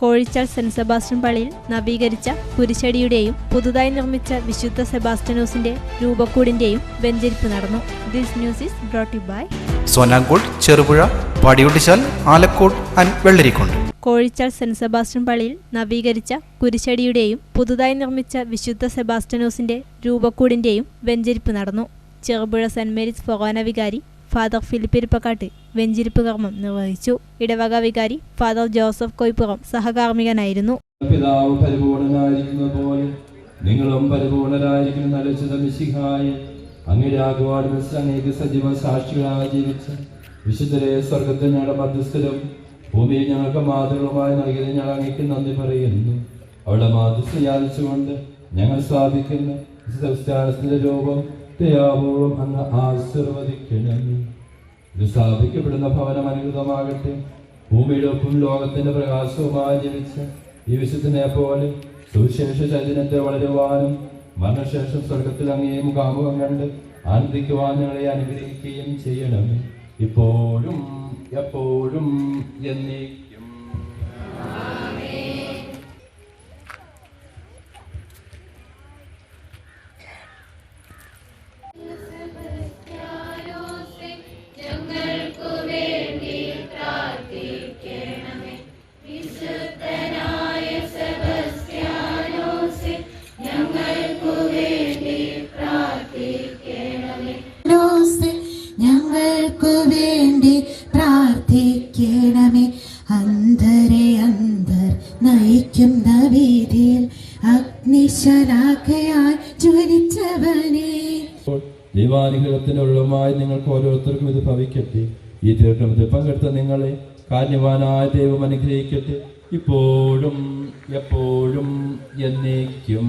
Kozhichal saint Sebastian പള്ളിയിൽ നവീകരിച്ച കുരിശടിയുടെയും പുതുതായി നിർമ്മിച്ച വിശുദ്ധ സെബാസ്റ്റ്യനോസിന്റെ രൂപക്കൂടിന്റെയും വെഞ്ചരിപ്പ് നടന്നു. This news is brought by Sonankode Cherupuzha Padiyottuchal Alakode and Vellarikundu Kozhichal saint Sebastian പള്ളിയിൽ നവീകരിച്ച കുരിശടിയുടെയും പുതുതായി നിർമ്മിച്ച വിശുദ്ധ സെബാസ്റ്റ്യനോസിന്റെ രൂപക്കൂടിന്റെയും വെഞ്ചരിപ്പ് നടന്നു. ചെറുപുഴ സെന്റ് മേരീസ് ഫൊറോന വികാരി ഫാദർ ഫിലിപ്പിരിപ്പക്കാട്ട് വെഞ്ചിരിപ്പ് കർമ്മം നിർവഹിച്ചു. ഇടവക വികാരി ഫാദർ ജോസഫ് കൊയ്പ്പുറം സഹകാർമികനായിരുന്നു പിതാവ് പരിപൂർണനായിരിക്കുന്ന പോലെ നിങ്ങളും പരിപൂർണരായിരിക്കുന്ന നല്ല ചിതമിശിഹായി അങ്ങേരാകുവാട് അങ്ങേക്ക് സജീവ സാക്ഷികളായി ജീവിച്ച വിശുദ്ധരെ സ്വർഗത്തിൽ ഞങ്ങളുടെ മധ്യസ്ഥരും ഭൂമിയിൽ ഞങ്ങൾക്ക് മാതൃകളുമായി നൽകിയത് ഞങ്ങൾ അങ്ങേക്ക് നന്ദി പറയുന്നു. അവിടെ മാതൃസ്ഥ യാചിച്ചുകൊണ്ട് ഞങ്ങൾ സ്ഥാപിക്കുന്ന വിശുദ്ധ രൂപം ദയാപൂർവം അങ്ങ് ആശീർവദിക്കണമേ ഇത് സ്ഥാപിക്കപ്പെടുന്ന ഭവനം അനുകൃതമാകട്ടെ ഭൂമിയുടെ ഒപ്പം ലോകത്തിന്റെ പ്രകാശവുമായി ജീവിച്ച് ഈ വിശുദ്ധനെ പോലെ സുവിശേഷ ചൈതന്യത്തെ വളരുവാനും മരണശേഷം സ്വർഗത്തിൽ അങ്ങേയും കാമുകം കണ്ട് ആനന്ദിക്കുവാൻ ഞങ്ങളെ അനുഗ്രഹിക്കുകയും ചെയ്യണം. ഇപ്പോഴും എപ്പോഴും എന്നേക്കും. ഞങ്ങൾക്കു വേണ്ടി പ്രാർത്ഥിക്കണമേ. അന്ധരെ അന്ധർ നയിക്കുന്ന വീതിയിൽ അഗ്നിശലാഖയാൽ ജ്വലിച്ചവനെ. ദൈവാനുഗ്രഹത്തിനുള്ളതുമായി നിങ്ങൾക്ക് ഓരോരുത്തർക്കും ഇത് ഭവിക്കട്ടെ. ഈ തീർക്കണത്തിൽ പങ്കെടുത്ത നിങ്ങളെ കാന്യവാനായ ദൈവം അനുഗ്രഹിക്കട്ടെ. ഇപ്പോഴും എപ്പോഴും എന്നേക്കും.